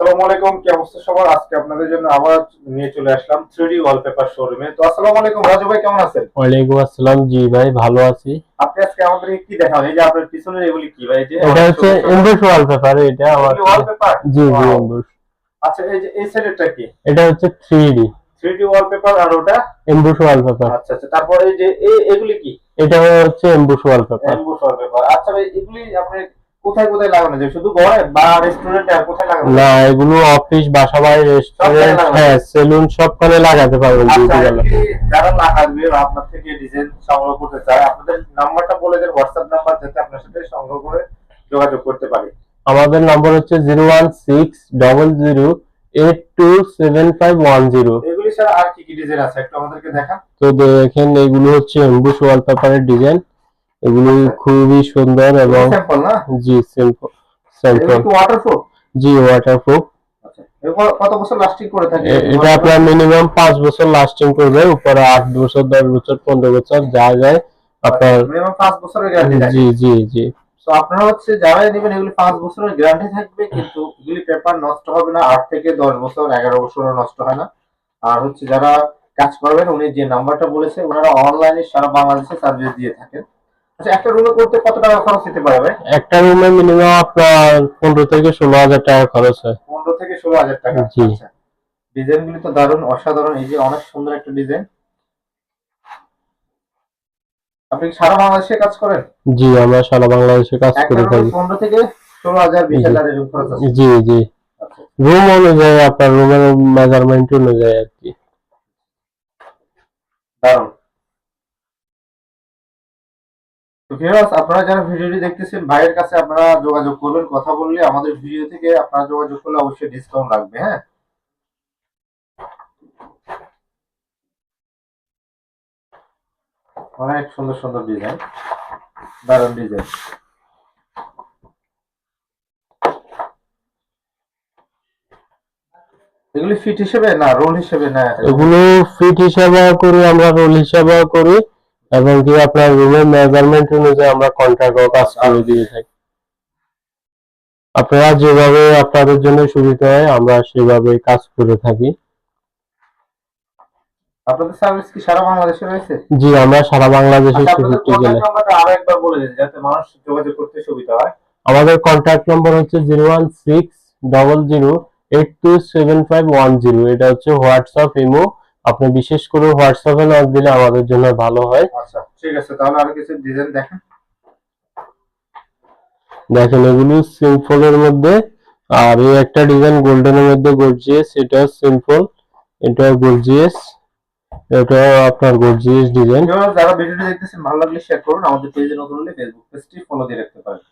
আসসালামু আলাইকুম কি অবস্থা সবার? আজকে আপনাদের জন্য আবার নিয়ে চলে আসলাম থ্রিডি ওয়ালপেপার শোরুমে তো আসসালামু আলাইকুম রাজু ভাই কেমন আছেন? ওয়ালাইকুম আসসালাম জি ভাই ভালো আছি। আপনি আজকে আমাদের কি দেখাবেন? এই যে আপনার পিছনের এগুলি কি ভাই? যে এটা হচ্ছে এমবুশ ওয়ালপেপার এটা আমার ওয়ালপেপার জি জি এমবুশ আচ্ছা এই যে এই সাইডেরটা কি? এটা হচ্ছে three D three D wallpaper আর ওটা? এমবুশ ওয়ালপেপার আচ্ছা আচ্ছা তারপরে এই যে এগুলি কি? এটা হচ্ছে এমবুশ ওয়ালপেপার এমবুশ ওয়ালপেপার আচ্ছা ভাই এগুলি আপনি কোথায় কোথায় লাগানো যায়? শুধু ঘরে বা রেস্টুরেন্টে আর কোথায় লাগানো না এগুলো অফিস বাসা বাড়ি রেস্টুরেন্ট হ্যাঁ সেলুন সবখানে লাগাতে পারবেন আচ্ছা, যারা লাগাবে আপনার থেকে ডিজাইন সংগ্রহ করতে চায় আপনাদের নাম্বারটা বলে দেন হোয়াটসঅ্যাপ নাম্বার যাতে আপনার সাথে সংগ্রহ করে যোগাযোগ করতে পারি। আমাদের নম্বর হচ্ছে zero one six double zero eight two seven five one zero এগুলি ছাড়া আর কি কি ডিজাইন আছে? একটু আমাদেরকে দেখান। তো দেখেন এগুলো হচ্ছে এমবুশ ওয়ালপেপারের ডিজাইন এগুলো খুবই সুন্দর এবং জি সিম্পল ওয়াটারপ্রুফ জি ওয়াটারপ্রুফ আচ্ছা কত বছর লাস্টিং করে থাকে? এটা আপনার মিনিমাম পাঁচ বছর লাস্টিং করবে উপরে বছর দশ বছর পনেরো বছর যা যায় আপনার মিনিমাম 5 বছরের গ্যারান্টি জি জি জি। তো আপনারা হচ্ছে যারা নেবেন এগুলি 5 বছরের গ্যারান্টি থাকবে কিন্তু এগুলি পেপার নষ্ট হবে না 8 থেকে 10 বছর 11 বছরও নষ্ট হয় না। আর হচ্ছে যারা কাজ করবেন উনি যে নাম্বারটা বলেছে ওনারা অনলাইনে সারা বাংলাদেশে সার্ভিস দিয়ে থাকেন। আচ্ছা একটা রুমে করতে কত টাকা খরচ হতে পারে একটা রুমে মিনিমাম আপনার পনেরো থেকে ষোলো হাজার টাকা খরচ হয়। 15 থেকে 16 হাজার টাকা আচ্ছা। ডিজাইন গুলি তো দারুণ অসাধারণ এই যে অনেক সুন্দর একটা ডিজাইন। আপনি সারা বাংলাদেশে কাজ করেন? জি আমরা সারা বাংলাদেশে কাজ করে থাকি। পনেরো থেকে ষোলো হাজার বিশ জি। হাজার আছে। জি জি। আচ্ছা। রুম অনুযায়ী আপনার রুমের মেজারমেন্ট অনুযায়ী আর কি। দারুণ। তো আপনারা যারা ভিডিওটি দেখতেছেন, ভাইয়ের কাছে আপনারা যোগাযোগ করবেন, কথা বললে আমাদের ভিডিও থেকে আপনারা যোগাযোগ করলে অবশ্যই ডিসকাউন্ট রাখবে হ্যাঁ? অনেক সুন্দর সুন্দর ডিজাইন দারুণ ডিজাইন এগুলি ফিট হিসেবে না রোল হিসেবে না? এগুলো ফিট হিসাবে করি, আমরা রোল হিসাবে করি। এবং কি আপনার রুমের মেজারমেন্ট অনুযায়ী আমরা কন্ট্রাক্টও কাজ করে দিয়ে থাকি। আপনারা যেভাবে আপনাদের জন্য সুবিধা হয় আমরা সেভাবে কাজ করে থাকি। আপনাদের সার্ভিস কি সারা বাংলাদেশে রয়েছে? জি আমরা সারা বাংলাদেশে আচ্ছা, নাম্বারটা আরও একবার বলে দিন যাতে মানুষ যোগাযোগ করতে সুবিধা হয়। আমাদের কন্ট্যাক্ট নম্বর হচ্ছে zero one six double zero eight two seven five one zero এটা হচ্ছে হোয়াটসঅ্যাপ ইমো আপনি বিশেষ করে হোয়াটসঅ্যাপে নক দিলে আমাদের জন্য ভালো হয়। আচ্ছা ঠিক আছে তাহলে আর কিছু ডিজাইন দেখেন। দেখেন এগুলো সিম্পলের মধ্যে আর এই একটা ডিজাইন গোল্ডেনের মধ্যে গর্জিয়াস এটা সিম্পল এটা গর্জিয়াস এটা আপনার গর্জিয়াস ডিজাইন যারা ভিডিওটি দেখতেছেন ভালো লাগলে শেয়ার করুন। আমাদের পেজে নতুন হলে ফেসবুক পেজটি ফলো দিয়ে রাখতে পারেন।